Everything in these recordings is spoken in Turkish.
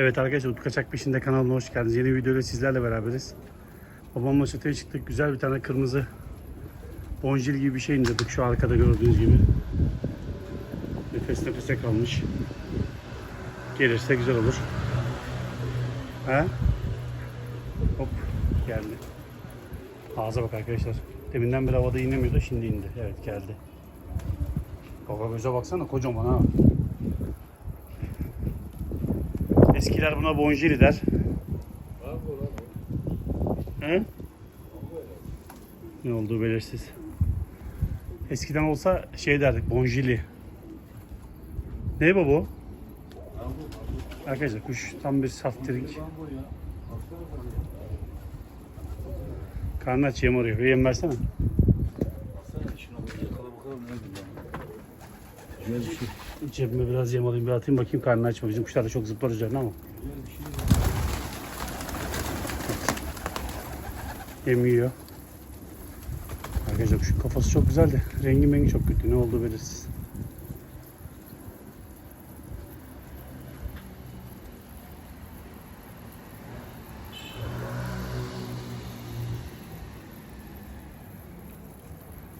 Evet arkadaşlar Utku Peşinde kanalına hoş geldiniz. Yeni bir videoyla sizlerle beraberiz. Babamla çatıya çıktık. Güzel bir tane kırmızı bonjil gibi bir şey indirdik şu arkada gördüğünüz gibi. Nefes nefese kalmış. Gelirse güzel olur. Ha? Hop geldi. Ağza bak arkadaşlar. Deminden beri havada inemiyordu şimdi indi. Evet geldi. Baba göze baksana kocaman ha. Eskiler buna bonjili der. He? Ne olduğu belirsiz. Eskiden olsa şey derdik bonjili. Ne bu bu? Arkadaşlar kuş tam bir saftirik. Karnı aç yem arıyor. Bir yem. Cebime biraz yem alayım bir atayım bakayım karnı açma. Bizim kuşlar da çok zıplar üzerine ama. Yem yiyor. Arkadaşlar kuşun kafası çok güzeldi. Rengi mengi çok kötü. Ne olduğu belirsiz.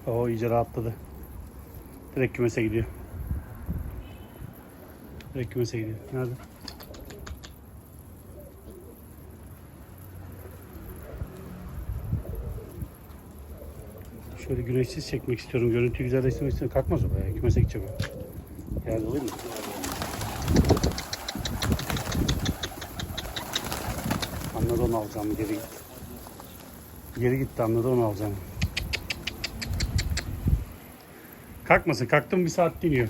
O iyice rahatladı. Direkt kümese gidiyor. Direkt kümese gidiyor. Nerede? Şöyle güneşsiz çekmek istiyorum. Görüntüyü güzelleştirmek istiyorum. Kalkmaz o bayağı. Kümese gidecek o. Yerde alayım mı? Anladı onu alacağım. Geri gitti. Geri gitti anladı onu alacağım. Kalkmasın. Kalktım bir saat iniyor.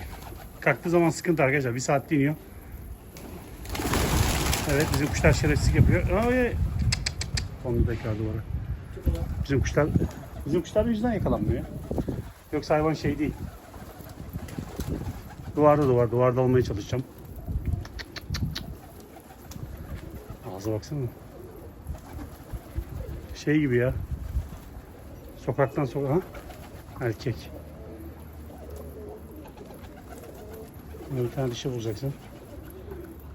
Kalktığı zaman sıkıntı arkadaşlar. Bir saat iniyor. Evet bizim kuşlar şerefsizlik yapıyor. Ay. Da ekler duvara. Bizim kuşlar bizim kuşlar yüzden yakalanmıyor. ya. Yoksa hayvan şey değil. Duvarda duvar. Duvarda olmaya çalışacağım. Ağza baksana. Şey gibi ya. Sokaktan sokağa. Erkek. Bir tane dişi vuracaksın.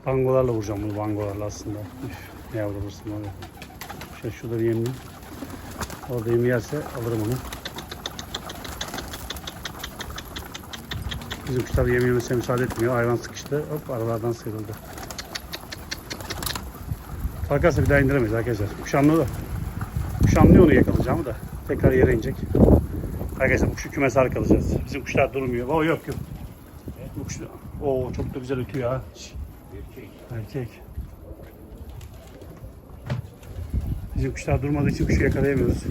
Bangolarla vuracağım bunu bangolarla aslında. Üf, ne yavrulursun abi. Şöyle şurada bir yemleyeyim. Orada yemi yerse alırım onu. Bizim kuşlar yem yemesine müsaade etmiyor. Hayvan sıkıştı. Hop aralardan sıyrıldı. Kalkarsa bir daha indiremeyiz arkadaşlar. Kuş anladı. Kuş anlıyor onu yakalayacağımı da. Tekrar yere inecek. Arkadaşlar kuşu kümese arkalayacağız. Bizim kuşlar durmuyor. O yok yok. Bu kuş, Oo çok da güzel ötüyor ha. Şş. Erkek. Bizim kuşlar durmadığı için kuşu yakalayamıyoruz.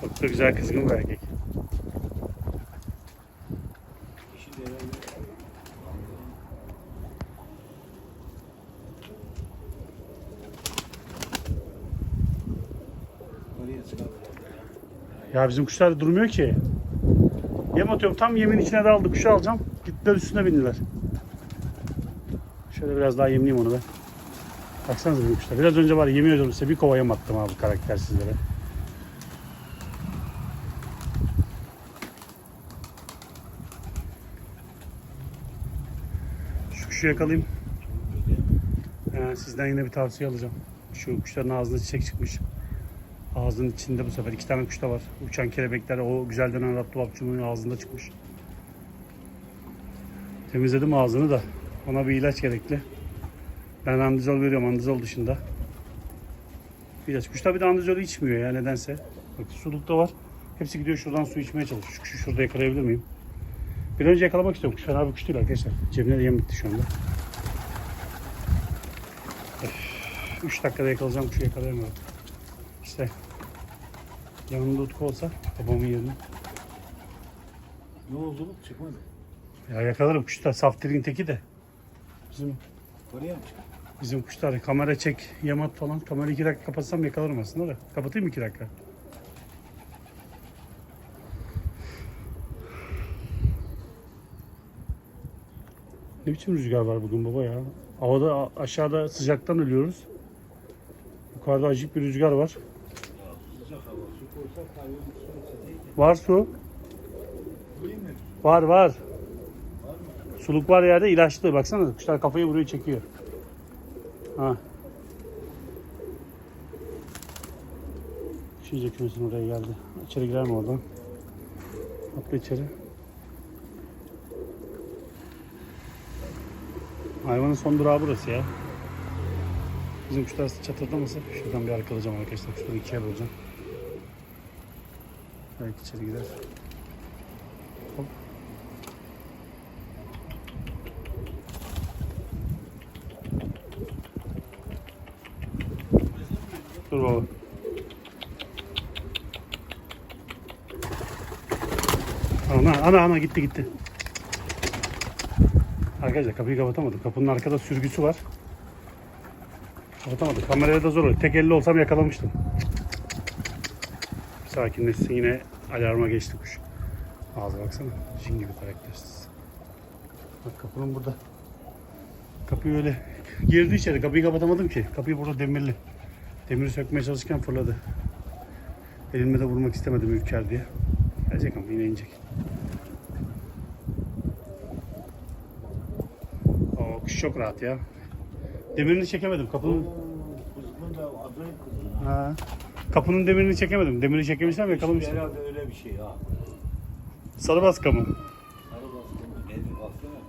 Çok da güzel kızgın bir erkek. Ya bizim kuşlar durmuyor ki. Yem atıyorum tam yemin içine daldı kuşu alacağım. Gittiler üstüne bindiler. Şöyle biraz daha yemleyeyim onu ben. Baksanıza bizim kuşlar. Biraz önce var yemin ediyorum size bir kova yem attım abi karaktersizlere. Şu kuşu yakalayayım. Ee, sizden yine bir tavsiye alacağım. Şu kuşların ağzında çiçek çıkmış. Ağzının içinde bu sefer iki tane kuş da var. Uçan kelebekler o güzel dönen Arap ağzında çıkmış. Temizledim ağzını da. Ona bir ilaç gerekli. Ben andizol veriyorum andizol dışında. İlaç. Kuş tabi de andizolü içmiyor ya nedense. Bak sulukta var. Hepsi gidiyor şuradan su içmeye çalışıyor. Şu kuşu şurada yakalayabilir miyim? Bir önce yakalamak istiyorum. Kuş fena bir kuş değil arkadaşlar. Cebine de yem bitti şu anda. 3 dakikada yakalayacağım kuşu yakalayamıyorum. İşte yanımda Utku olsa babamın yerine Ne oldu? Çıkmadı. Ya yakalarım kuşlar. Saftir'in teki de. Bizim Oraya mı çıktı? bizim kuşlar kamera çek, yamat falan. Kamerayı iki dakika kapatsam yakalarım aslında da. Kapatayım mı iki dakika? Ne biçim rüzgar var bugün baba ya? Havada aşağıda sıcaktan ölüyoruz. Yukarıda acayip bir rüzgar var. Sıcak hava. Su koysak kahve su olsa değil. Var su. Var var. Suluk var yerde ilaçlı. Baksana kuşlar kafayı buraya çekiyor. Ha. Şiice kümesin oraya geldi. İçeri girer mi oradan? Atla içeri. Hayvanın son durağı burası ya. Bizim kuşlar çatırdamasın. Şuradan bir arkalayacağım arkadaşlar. Kuşları ikiye böleceğim. Belki içeri gider. Hop. Dur baba. Ana ana ana gitti gitti. Arkadaşlar kapıyı kapatamadım. Kapının arkada sürgüsü var. Kapatamadım. Kameraya da zor oluyor. Tek elle olsam yakalamıştım. Sakinleşsin yine alarma geçti kuş. Ağzı baksana. Jin gibi karaktersiz. Bak kapının burada. Kapıyı öyle girdi içeri. Kapıyı kapatamadım ki. Kapıyı burada demirli. Demiri sökmeye çalışırken fırladı. Elimle de vurmak istemedim ürker diye. Gelecek ama yine inecek. O kuş çok rahat ya. Demirini çekemedim. Kapının ha. Kapının demirini çekemedim. Demiri çekebilsem yakalamıştım. Herhalde öyle bir şey ha. Sarı baska mı? Sarı baskın mı? Nedir baksana.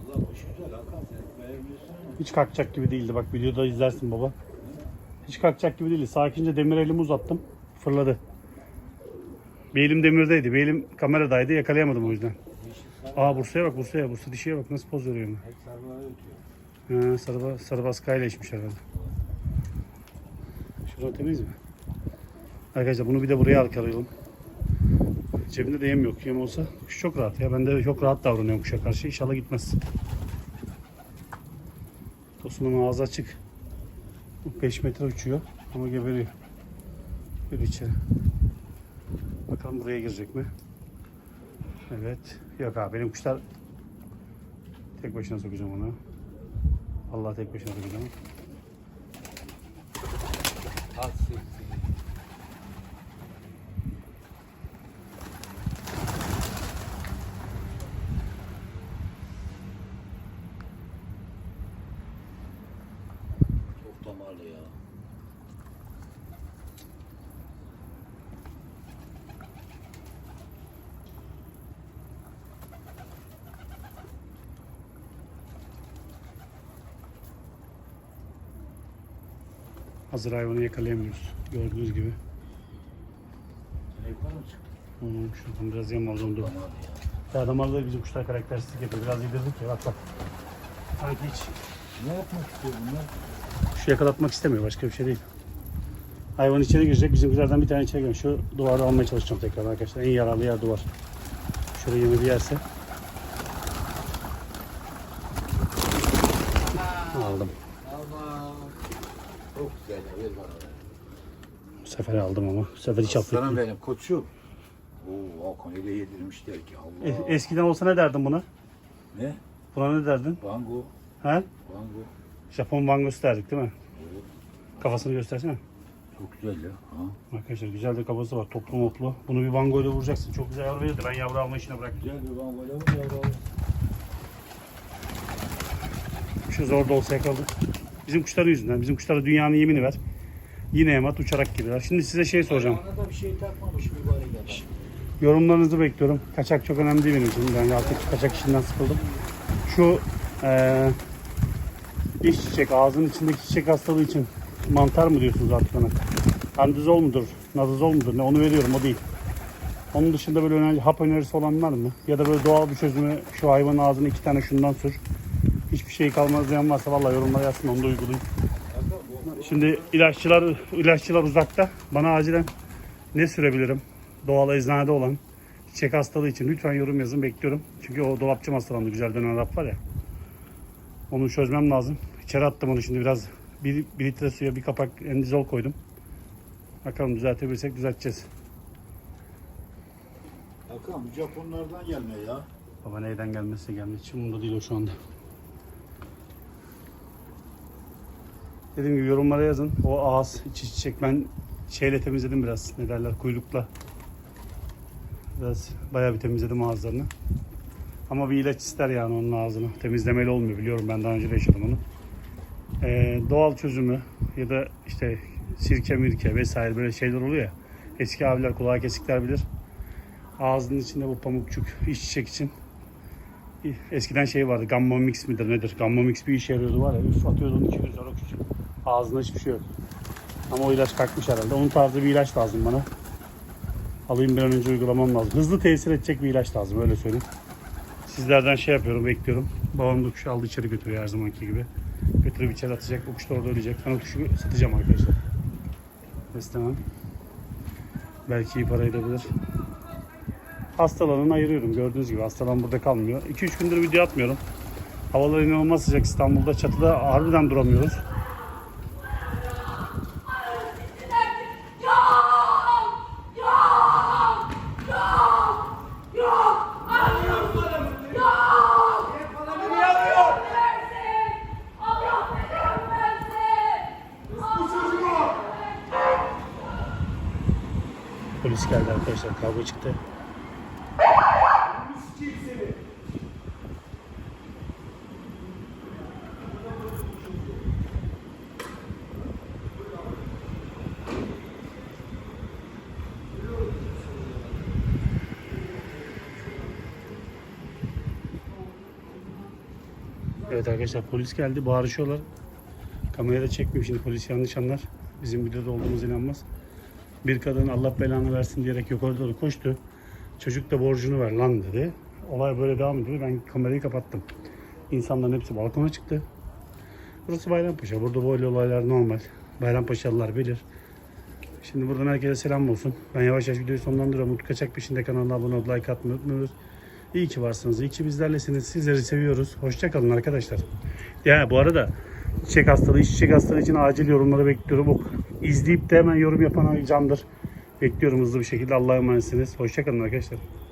Allah kuş güzel Hakan sen beğenmiyorsun ama. Hiç kalkacak gibi değildi. Bak videoda izlersin baba. Hiç kalkacak gibi değildi. Sakince demir elimi uzattım. Fırladı. Bir elim demirdeydi. Bir elim kameradaydı. Yakalayamadım o yüzden. Aa Bursa'ya bak Bursa'ya. Bursa dişiye bak nasıl poz veriyor? Hep sarıları ötüyor. Ha, sarı, ba- sarı baskayla içmiş herhalde. Şurada temiz mi? Arkadaşlar bunu bir de buraya arkalayalım. Cebinde de yem yok. Yem olsa kuş çok rahat ya. Ben de çok rahat davranıyorum kuşa karşı. İnşallah gitmez. Tosunun ağzı açık. 5 metre uçuyor ama geberiyor. Bir içeri. Bakalım buraya girecek mi? Evet. Yok abi benim kuşlar tek başına sokacağım onu. Allah tek başına sokacağım. Tahsil. Hazır hayvanı yakalayamıyoruz. Gördüğünüz gibi. Yukarı mı? Hmm, şuradan biraz yem alacağım dur. Ya. Ya damarları bizim kuşlar karakteristik yapıyor. Biraz yedirdik ya bak bak. Sanki hiç Ne yapmak istiyor bunlar? kuşu yakalatmak istemiyor. Başka bir şey değil. Hayvan içeri girecek. Bizimkilerden bir tane içeri giriyor. Şu duvarı almaya çalışacağım tekrar arkadaşlar. En yararlı yer duvar. Şöyle yemi bir yerse. Aldım. Aman. Çok güzel ya. Ver bana. Bu sefer aldım ama. Bu sefer hiç Aslanım benim koçum. Oo Hakan öyle yedirmişler ki Allah. Es- eskiden olsa ne derdin buna? ne? Buna ne derdin? Bango. He? Bango. Japon bangosu derdik değil mi? Kafasını göstersene. Çok güzel ya. Ha? Arkadaşlar güzel de kafası var. Toplu moplu. Bunu bir bango ile vuracaksın. Çok güzel yavru verirdi. Ben yavru alma işine bıraktım. Güzel bir bangoyla mı yavrum? Şu zor da olsa yakaladık. Bizim kuşların yüzünden. Bizim kuşlara dünyanın yemini ver. Yine emat uçarak gidiyorlar. Şimdi size şey soracağım. Ona da bir şey takmamış mübarek adam. Yorumlarınızı bekliyorum. Kaçak çok önemli değil benim için. Ben artık kaçak işinden sıkıldım. Şu eee iç çiçek, ağzının içindeki çiçek hastalığı için mantar mı diyorsunuz artık ona? Andizol mudur, nazozol mudur ne onu veriyorum o değil. Onun dışında böyle önemli hap önerisi olan var mı? Ya da böyle doğal bir çözümü şu hayvanın ağzına iki tane şundan sür. Şey kalmaz diyen varsa vallahi yorumlara yazsın onu da uygulayayım. Şimdi ilaççılar ilaççılar uzakta. Bana acilen ne sürebilirim? Doğal eczanede olan çiçek hastalığı için lütfen yorum yazın bekliyorum. Çünkü o dolapçı hastalandı güzel dönen Arap var ya. Onu çözmem lazım. İçeri attım onu şimdi biraz bir, bir litre suya bir kapak endizol koydum. Bakalım düzeltebilirsek düzelteceğiz. Hakan bu Japonlardan gelme ya. Baba neyden gelmezse gelmez. Hiç umurumda değil o şu anda. Dediğim gibi yorumlara yazın. O ağız, içi çiçek ben şeyle temizledim biraz. Ne derler kuyrukla. Biraz bayağı bir temizledim ağızlarını. Ama bir ilaç ister yani onun ağzını. Temizlemeli olmuyor biliyorum ben daha önce de yaşadım onu. Ee, doğal çözümü ya da işte sirke mirke vesaire böyle şeyler oluyor ya. Eski abiler kulağı kesikler bilir. Ağzının içinde bu pamukçuk iç çiçek için Eskiden şey vardı. Gamma mix midir nedir? Gamma mix bir işe yarıyordu var ya. Üf atıyordun iki gün sonra küçük. Ağzında hiçbir şey yok. Ama o ilaç kalkmış herhalde. Onun tarzı bir ilaç lazım bana. Alayım bir an önce uygulamam lazım. Hızlı tesir edecek bir ilaç lazım öyle söyleyeyim. Sizlerden şey yapıyorum bekliyorum. Babam da kuşu aldı içeri götürüyor her zamanki gibi. Götürüp içeri atacak. O kuş da orada ölecek. Ben o kuşu satacağım arkadaşlar. Beslemem. Belki iyi parayı da bulur. Hastalarını ayırıyorum gördüğünüz gibi. Hastalan burada kalmıyor. 2-3 gündür video atmıyorum. Havalar inanılmaz sıcak İstanbul'da. Çatıda harbiden duramıyoruz. Polis geldi arkadaşlar. Kavga çıktı. Evet arkadaşlar polis geldi bağırışıyorlar. Kamerada çekmiyor şimdi polis yanlış anlar. Bizim videoda olduğumuz inanmaz. Bir kadın Allah belanı versin diyerek yukarı doğru koştu. Çocuk da borcunu ver lan dedi. Olay böyle devam ediyor. Ben kamerayı kapattım. İnsanların hepsi balkona çıktı. Burası Bayrampaşa. Burada böyle olaylar normal. Bayrampaşalılar bilir. Şimdi buradan herkese selam olsun. Ben yavaş yavaş videoyu sonlandırıyorum. Utku Kaçak peşinde kanalına abone olup like atmayı unutmuyoruz. İyi ki varsınız. İyi ki bizlerlesiniz. Sizleri seviyoruz. Hoşçakalın arkadaşlar. Ya bu arada çiçek hastalığı, çiçek hastalığı için acil yorumları bekliyorum. O izleyip de hemen yorum yapan candır. Bekliyorum hızlı bir şekilde. Allah'a emanetsiniz. Hoşçakalın arkadaşlar.